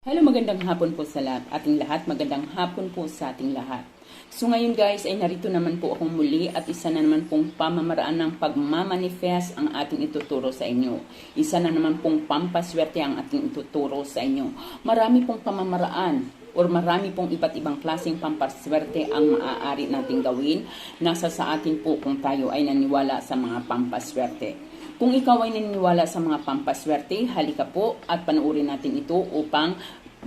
Hello, magandang hapon po sa lahat. Ating lahat, magandang hapon po sa ating lahat. So ngayon guys, ay narito naman po akong muli at isa na naman pong pamamaraan ng pagmamanifest ang ating ituturo sa inyo. Isa na naman pong pampaswerte ang ating ituturo sa inyo. Marami pong pamamaraan or marami pong iba't ibang klaseng pampaswerte ang maaari nating gawin. Nasa sa atin po kung tayo ay naniwala sa mga pampaswerte. Kung ikaw ay naniniwala sa mga pampaswerte, halika po at panoorin natin ito upang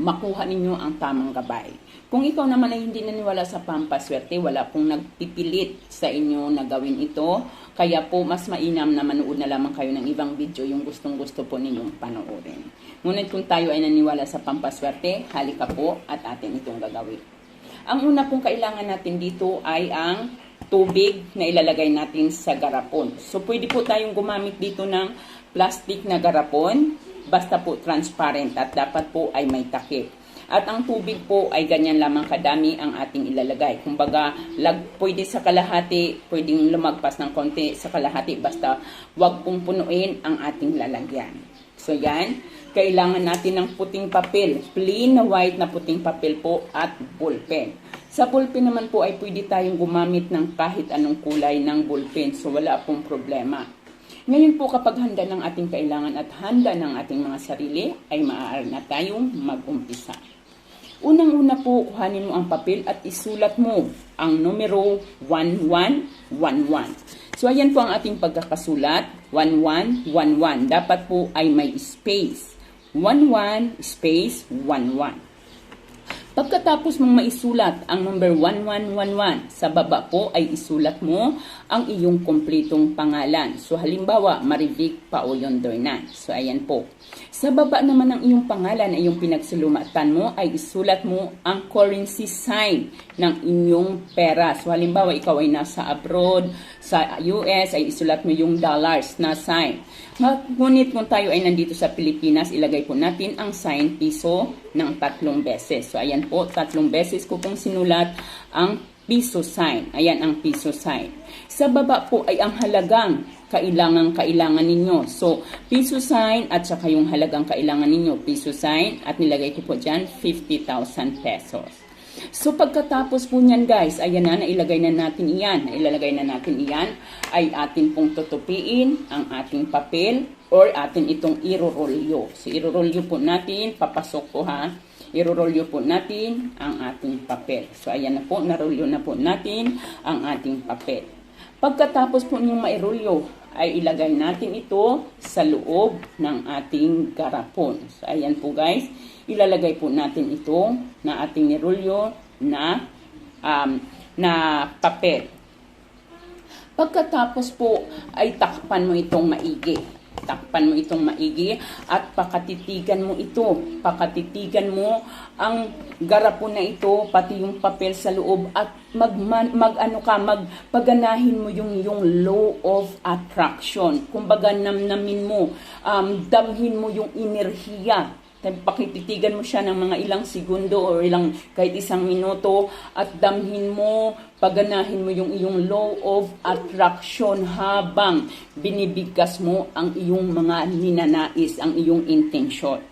makuha ninyo ang tamang gabay. Kung ikaw naman ay hindi naniwala sa pampaswerte, wala pong nagpipilit sa inyo na gawin ito, kaya po mas mainam na manood na lamang kayo ng ibang video yung gustong gusto po ninyong panoorin. Ngunit kung tayo ay naniwala sa pampaswerte, halika po at atin itong gagawin. Ang una pong kailangan natin dito ay ang tubig na ilalagay natin sa garapon. So, pwede po tayong gumamit dito ng plastic na garapon, basta po transparent at dapat po ay may takip. At ang tubig po ay ganyan lamang kadami ang ating ilalagay. Kumbaga, lag, pwede sa kalahati, pwedeng lumagpas ng konti sa kalahati, basta wag pong punuin ang ating lalagyan. So yan, kailangan natin ng puting papel, plain na white na puting papel po at ballpen. Sa ballpen naman po ay pwede tayong gumamit ng kahit anong kulay ng ballpen, so wala pong problema. Ngayon po kapag handa ng ating kailangan at handa ng ating mga sarili, ay maaari na tayong mag-umpisa. Unang-una po, kuhanin mo ang papel at isulat mo ang numero 1111. So, ayan po ang ating pagkakasulat, 1111. Dapat po ay may space. 11 space 11. Pagkatapos mong maisulat ang number 1111, sa baba po ay isulat mo ang iyong kompletong pangalan. So halimbawa, Marivic Paoyon Dornan. So ayan po. Sa baba naman ng iyong pangalan na iyong pinagsulumatan mo ay isulat mo ang currency sign ng inyong pera. So halimbawa, ikaw ay nasa abroad, sa US ay isulat mo yung dollars na sign. Ngunit kung tayo ay nandito sa Pilipinas, ilagay po natin ang sign piso ng tatlong beses. So ayan po, tatlong beses ko pong sinulat ang piso sign. Ayan ang piso sign. Sa baba po ay ang halagang kailangan kailangan ninyo. So, piso sign at saka yung halagang kailangan ninyo, piso sign at nilagay ko po dyan 50,000 pesos. So pagkatapos po niyan guys, ayan na, nailagay na natin iyan. Nailalagay na natin iyan, ay atin pong tutupiin ang ating papel or atin itong irorolyo. So irorolyo po natin, papasok po ha. Irorolyo po natin ang ating papel. So ayan na po, narolyo na po natin ang ating papel. Pagkatapos po niyong mairolyo, ay ilagay natin ito sa loob ng ating garapon. So ayan po guys, ilalagay po natin ito na ating nirolyo na um, na papel. Pagkatapos po ay takpan mo itong maigi. Takpan mo itong maigi at pakatitigan mo ito. Pakatitigan mo ang garapon na ito, pati yung papel sa loob at mag, mag ka, magpaganahin mo yung yung law of attraction. Kumbaga namnamin mo, um, damhin mo yung enerhiya pakititigan mo siya ng mga ilang segundo o ilang kahit isang minuto at damhin mo, paganahin mo yung iyong law of attraction habang binibigkas mo ang iyong mga ninanais, ang iyong intention.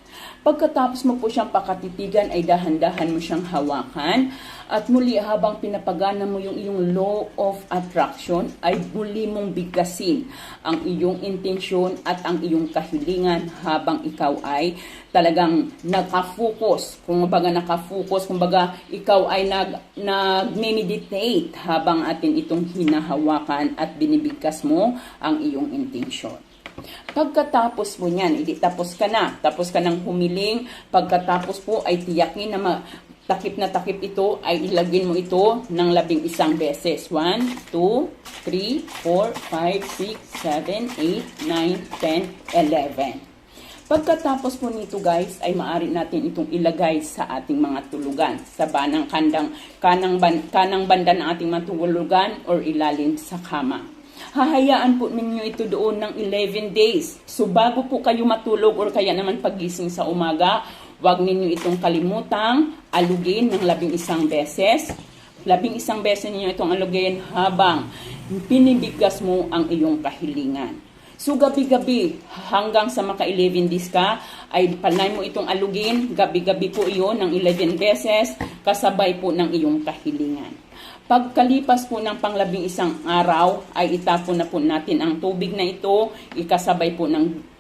Pagkatapos mo po siyang pakatitigan ay dahan-dahan mo siyang hawakan at muli habang pinapagana mo yung iyong law of attraction ay muli mong bigkasin ang iyong intensyon at ang iyong kahilingan habang ikaw ay talagang nakafocus. Kung baga nakafocus, kung baga ikaw ay nag, nag-meditate habang atin itong hinahawakan at binibigkas mo ang iyong intensyon. Pagkatapos mo niyan, hindi tapos ka na. Tapos ka ng humiling. Pagkatapos po ay tiyakin na ma- takip na takip ito ay ilagin mo ito ng labing isang beses. 1, 2, 3, 4, 5, 6, 7, 8, 9, 10, 11. Pagkatapos po nito guys ay maaari natin itong ilagay sa ating mga tulugan sa banang kandang kanang, ban, kanang banda ng ating mga tulugan or ilalim sa kama. Hahayaan po ninyo ito doon ng 11 days. So bago po kayo matulog or kaya naman pagising sa umaga, wag ninyo itong kalimutang alugin ng labing isang beses. Labing isang beses ninyo itong alugin habang pinibigkas mo ang iyong kahilingan. So gabi-gabi hanggang sa maka 11 days ka ay panay mo itong alugin. Gabi-gabi po iyon ng 11 beses kasabay po ng iyong kahilingan. Pagkalipas po ng panglabing isang araw ay itapon na po natin ang tubig na ito ikasabay po ng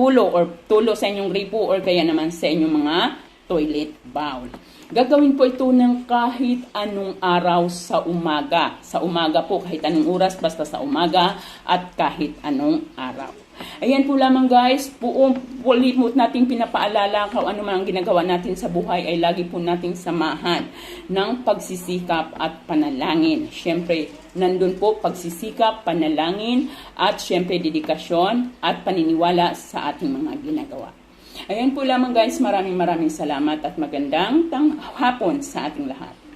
tulo or tulo sa inyong gripo or kaya naman sa inyong mga toilet bowl. Gagawin po ito ng kahit anong araw sa umaga. Sa umaga po, kahit anong oras, basta sa umaga at kahit anong araw. Ayan po lamang guys, buong ulit nating pinapaalala kung ano man ang ginagawa natin sa buhay ay lagi po nating samahan ng pagsisikap at panalangin. Siyempre, nandun po pagsisikap, panalangin at siyempre dedikasyon at paniniwala sa ating mga ginagawa. Ayan po lamang guys, maraming maraming salamat at magandang hapon sa ating lahat.